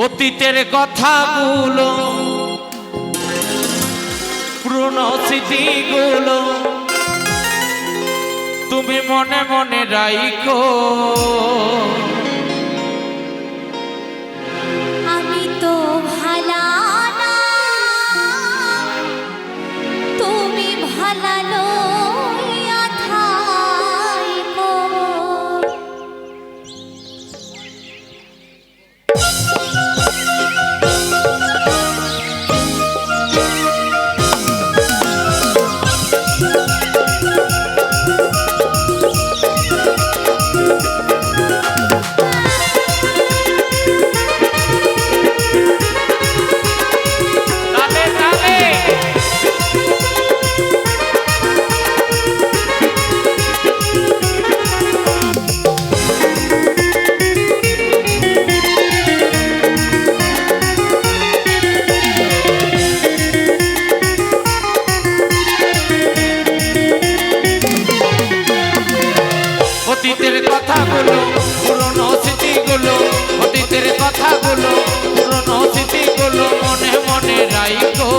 অতীতের কথাগুলো পুরনো স্মৃতিগুলো তুমি মনে মনে রাইকো কথাগুলো পুরনো স্মৃতিগুলো মনে মনে রাইকো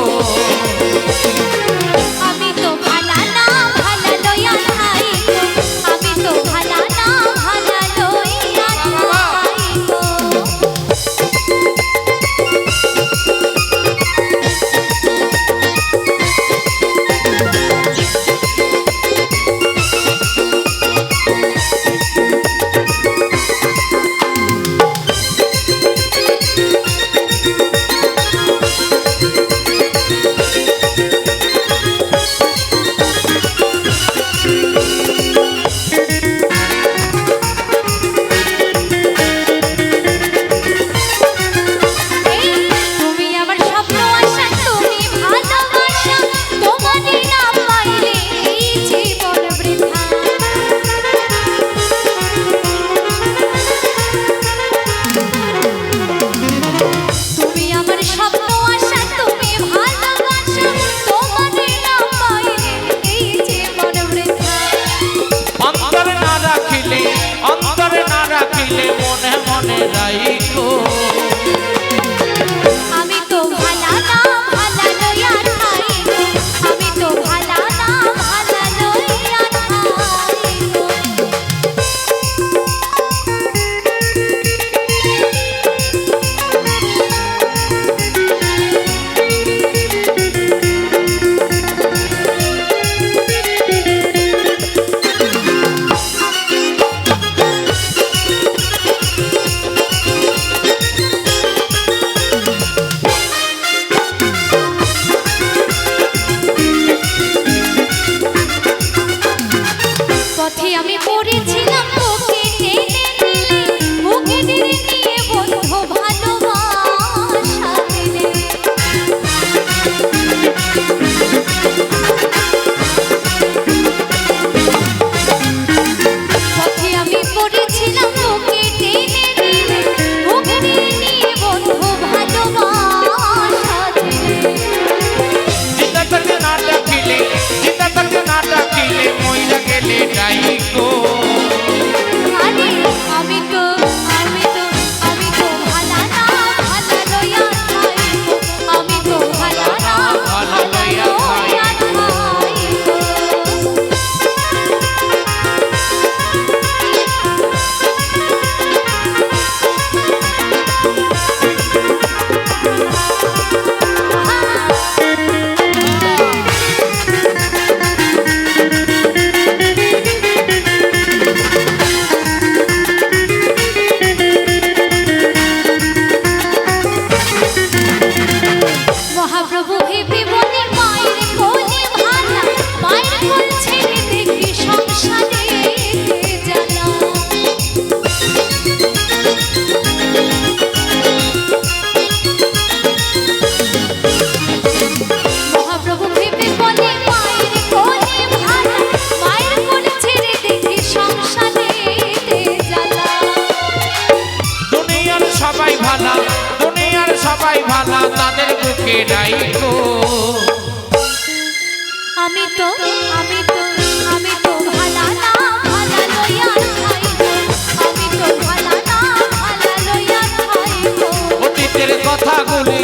মনে মহাপ্রভু ভেবে বলে মায়ের কোলে সবাই ভালা দুনিয়ার সবাই ভালা তাদের বুকে রাইকো আমি তো আমি তো আমি তো ভালা না ভালা লইয়া আমি তো ভালা না ভালা লইয়া কথাগুলি